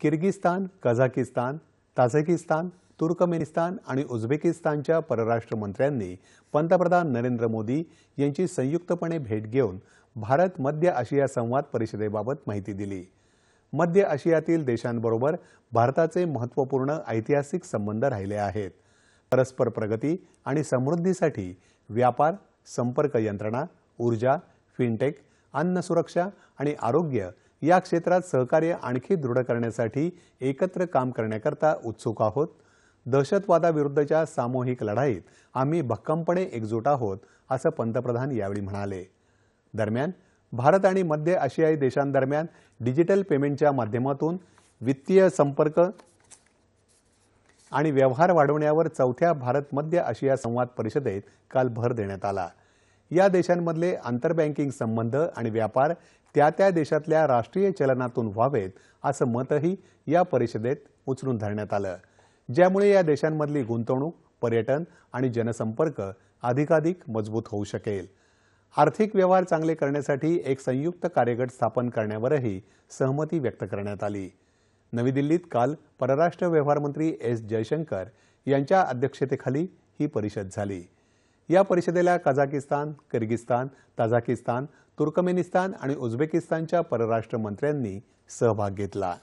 Kyrgyzstan Kazakhstan ताझकिस्तान Turkmenistan आणि उझबेकिस्तानच्या परराष्ट्र मंत्र्यांनी पंतप्रधान नरेंद्र मोदी यांची संयुक्तपणे भेट घेऊन भारत मध्य आशिया संवाद परिषदेबाबत माहिती दिली. मध्य आशियातील देशांबरोबर भारताचे महत्त्वपूर्ण ऐतिहासिक संबंध राहिले आहेत. परस्पर प्रगती आणि समृद्धीसाठी व्यापार संपर्क यंत्रणा ऊर्जा फिनटेक अन्न सुरक्षा आणि आरोग्य या क्षेत्रात सहकार्य आणखी दृढ करण्यासाठी एकत्र काम करण्याकरता उत्सुक आहोत. दहशतवादाविरुद्धच्या सामूहिक लढाईत आम्ही भक्कमपणे एकजूट आहोत असं पंतप्रधान यावेळी म्हणाले. दरम्यान भारत आणि मध्य आशियाई देशांदरम्यान डिजिटल पेमेंटच्या माध्यमातून वित्तीय संपर्क आणि व्यवहार वाढवण्यावर चौथ्या भारत मध्य आशिया संवाद परिषदेत काल भर देण्यात आला. या देशांमधले आंतरबँकिंग संबंध आणि व्यापार त्या त्या देशातल्या राष्ट्रीय चलनातून व्हावेत असं मतही या परिषदेत उचलून धरण्यात आलं. ज्यामुळे या देशांमधली गुंतवणूक पर्यटन आणि जनसंपर्क अधिकाधिक मजबूत होऊ शकेल. आर्थिक व्यवहार चांगले करण्यासाठी एक संयुक्त कार्यगट स्थापन करण्यावरही सहमती व्यक्त करण्यात आली. नवी दिल्लीत काल परराष्ट्र व्यवहार मंत्री एस जयशंकर यांच्या अध्यक्षतेखाली ही परिषद झाली. या परिषदेला कझाकिस्तान किर्गिस्तान ताझाकिस्तान तुर्कमेनिस्तान आणि उझबेकिस्तानच्या परराष्ट्र मंत्र्यांनी सहभाग घेतला.